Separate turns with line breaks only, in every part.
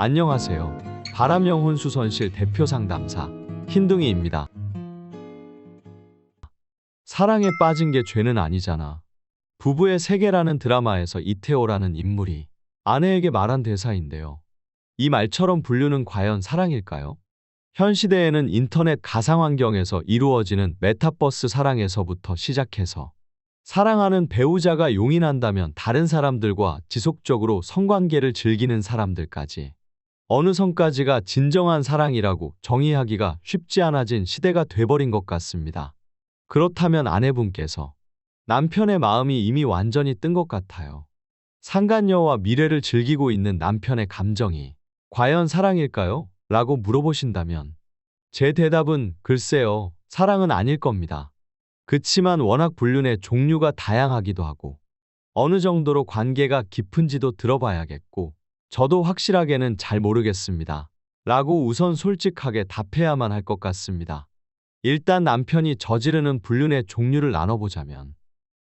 안녕하세요. 바람영혼 수선실 대표 상담사 흰둥이입니다. 사랑에 빠진 게 죄는 아니잖아. 부부의 세계라는 드라마에서 이태호라는 인물이 아내에게 말한 대사인데요. 이 말처럼 분류는 과연 사랑일까요? 현 시대에는 인터넷 가상환경에서 이루어지는 메타버스 사랑에서부터 시작해서 사랑하는 배우자가 용인한다면 다른 사람들과 지속적으로 성관계를 즐기는 사람들까지 어느 선까지가 진정한 사랑이라고 정의하기가 쉽지 않아진 시대가 돼버린 것 같습니다. 그렇다면 아내분께서 남편의 마음이 이미 완전히 뜬 것 같아요. 상간녀와 미래를 즐기고 있는 남편의 감정이 과연 사랑일까요? 라고 물어보신다면 제 대답은 글쎄요, 사랑은 아닐 겁니다. 그치만 워낙 불륜의 종류가 다양하기도 하고 어느 정도로 관계가 깊은지도 들어봐야겠고 저도 확실하게는 잘 모르겠습니다. 라고 우선 솔직하게 답해야만 할 것 같습니다. 일단 남편이 저지르는 불륜의 종류를 나눠보자면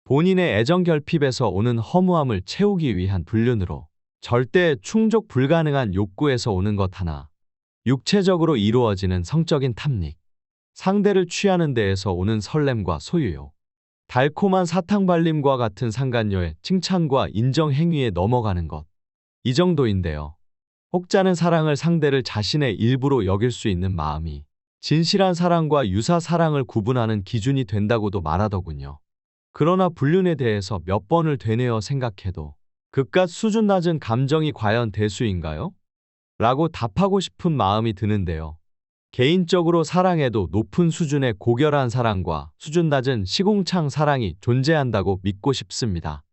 본인의 애정 결핍에서 오는 허무함을 채우기 위한 불륜으로 절대 충족 불가능한 욕구에서 오는 것 하나 육체적으로 이루어지는 성적인 탐닉 상대를 취하는 데에서 오는 설렘과 소유욕 달콤한 사탕 발림과 같은 상간녀의 칭찬과 인정 행위에 넘어가는 것 이 정도인데요. 혹자는 사랑을 상대를 자신의 일부로 여길 수 있는 마음이 진실한 사랑과 유사 사랑을 구분하는 기준이 된다고도 말하더군요. 그러나 불륜에 대해서 몇 번을 되뇌어 생각해도 그깟 수준 낮은 감정이 과연 대수인가요? 라고 답하고 싶은 마음이 드는데요. 개인적으로 사랑에도 높은 수준의 고결한 사랑과 수준 낮은 시궁창 사랑이 존재한다고 믿고 싶습니다.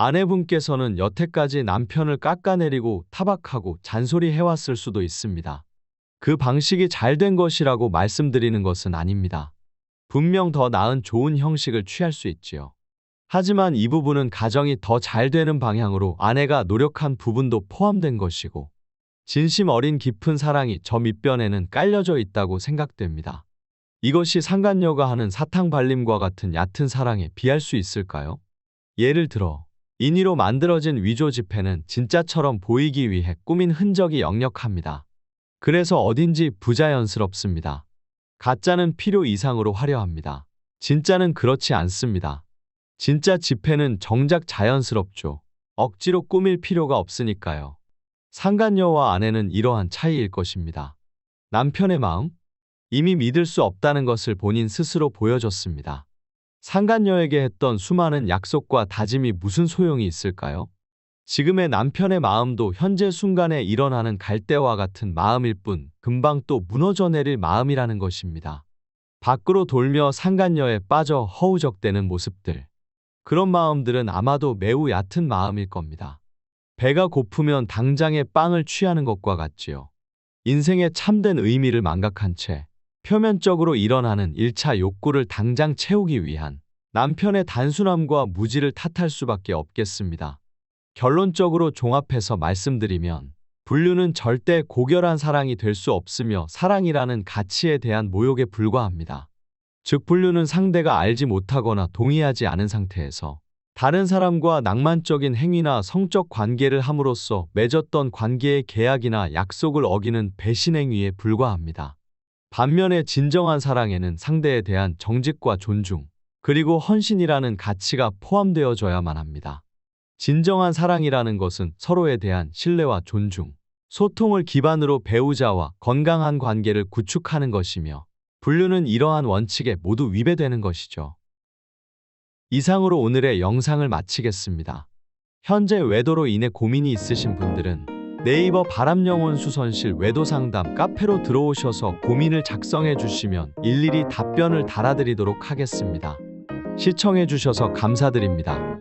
아내분께서는 여태까지 남편을 깎아내리고 타박하고 잔소리 해왔을 수도 있습니다. 그 방식이 잘 된 것이라고 말씀드리는 것은 아닙니다. 분명 더 나은 좋은 형식을 취할 수 있지요. 하지만 이 부분은 가정이 더 잘 되는 방향으로 아내가 노력한 부분도 포함된 것이고, 진심 어린 깊은 사랑이 저 밑변에는 깔려져 있다고 생각됩니다. 이것이 상간녀가 하는 사탕 발림과 같은 얕은 사랑에 비할 수 있을까요? 예를 들어, 인위로 만들어진 위조 지폐는 진짜처럼 보이기 위해 꾸민 흔적이 역력합니다. 그래서 어딘지 부자연스럽습니다. 가짜는 필요 이상으로 화려합니다. 진짜는 그렇지 않습니다. 진짜 지폐는 정작 자연스럽죠. 억지로 꾸밀 필요가 없으니까요. 상간녀와 아내는 이러한 차이일 것입니다. 남편의 마음? 이미 믿을 수 없다는 것을 본인 스스로 보여줬습니다. 상간녀에게 했던 수많은 약속과 다짐이 무슨 소용이 있을까요? 지금의 남편의 마음도 현재 순간에 일어나는 갈대와 같은 마음일 뿐 금방 또 무너져 내릴 마음이라는 것입니다. 밖으로 돌며 상간녀에 빠져 허우적대는 모습들. 그런 마음들은 아마도 매우 얕은 마음일 겁니다. 배가 고프면 당장에 빵을 취하는 것과 같지요. 인생의 참된 의미를 망각한 채 표면적으로 일어나는 1차 욕구를 당장 채우기 위한 남편의 단순함과 무지를 탓할 수밖에 없겠습니다. 결론적으로 종합해서 말씀드리면 분류는 절대 고결한 사랑이 될 수 없으며 사랑이라는 가치에 대한 모욕에 불과합니다. 즉 분류는 상대가 알지 못하거나 동의하지 않은 상태에서 다른 사람과 낭만적인 행위나 성적 관계를 함으로써 맺었던 관계의 계약이나 약속을 어기는 배신 행위에 불과합니다. 반면에 진정한 사랑에는 상대에 대한 정직과 존중, 그리고 헌신이라는 가치가 포함되어져야만 합니다. 진정한 사랑이라는 것은 서로에 대한 신뢰와 존중, 소통을 기반으로 배우자와 건강한 관계를 구축하는 것이며, 분류는 이러한 원칙에 모두 위배되는 것이죠. 이상으로 오늘의 영상을 마치겠습니다. 현재 외도로 인해 고민이 있으신 분들은 네이버 바람영혼 수선실 외도 상담 카페로 들어오셔서 고민을 작성해 주시면 일일이 답변을 달아드리도록 하겠습니다. 시청해 주셔서 감사드립니다.